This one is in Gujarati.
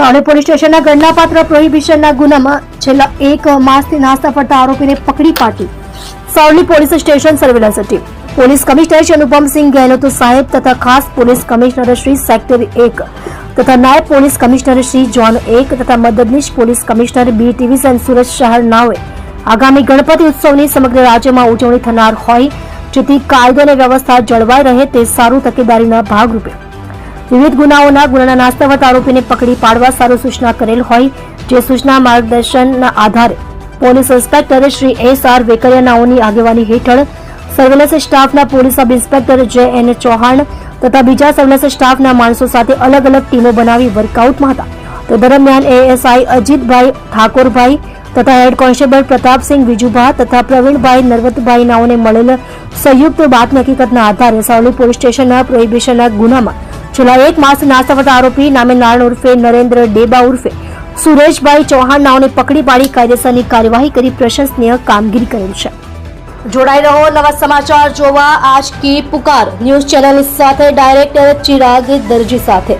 સાવલી પોલીસ સ્ટેશનના ગણનાપાત્ર પ્રોહિબિશનના ગુનામાં છેલ્લા એક માસથી નાસ્તા ફરતા આરોપીને પકડી પાડી. Savli police station surveillance team. Police commissioner Shri Anupamsinh Gehlot સાહેબ તથા ખાસ પોલીસ કમિશનર શ્રી સેક્ટર એક તથા નાયબ પોલીસ કમિશનર શ્રી જોન એક તથા મદદનીશ police commissioner B Sen Surat શહેર નાવે આગામી ગણપતિ ઉત્સવની સમગ્ર રાજ્યમાં ઉજવણી થનાર હોય, જેથી કાયદો અને વ્યવસ્થા જળવાઈ રહે તે સારું તકેદારીના ભાગરૂપે. વિવિધ ગુનાઓના ગુનાના નાસ્તાવત આરોપીને પકડી પાડવા સારું સૂચના કરેલ હોય જે સૂચના માર્ગદર્શનના આધારે police inspector Shri S R વેકરિયાનાઓની આગેવાની હેઠળ સર્વેલન્સ સ્ટાફના police sub inspector J N Chauhan તથા બીજા સર્વેલન્સ સ્ટાફના માણસો સાથે અલગ અલગ ટીમો બનાવી વર્કઆઉટમાં હતા. તો દરમિયાન એએસઆઈ અજીતભાઈ ઠાકોરભાઈ તથા હેડ કોન્સ્ટેબલ પ્રતાપસિંહ વિજુભા તથા પ્રવીણભાઈ નરવતભાઈ નાઓને મળેલ સંયુક્ત બાતમી હકીકતના આધારે સાવલી પોલીસ સ્ટેશનના પ્રોહિબિશનના ગુનામાં છેલ્લા એક માસ નાસ્તાવત આરોપી નામે નારાયણ ઉર્ફે નરેન્દ્ર ડેબા ઉર્ફે સુરેશભાઈ ચૌહાણ નાઓને પકડી પાડી કાયદેસરની કાર્યવાહી કરી પ્રશંસનીય કામગીરી કરેલ છે. જોડાઈ રહો નવા સમાચાર જોવા. આજ કી પુકાર ન્યૂઝ ચેનલ સાથે ડાયરેક્ટર ચિરાગ દરજી સાથે.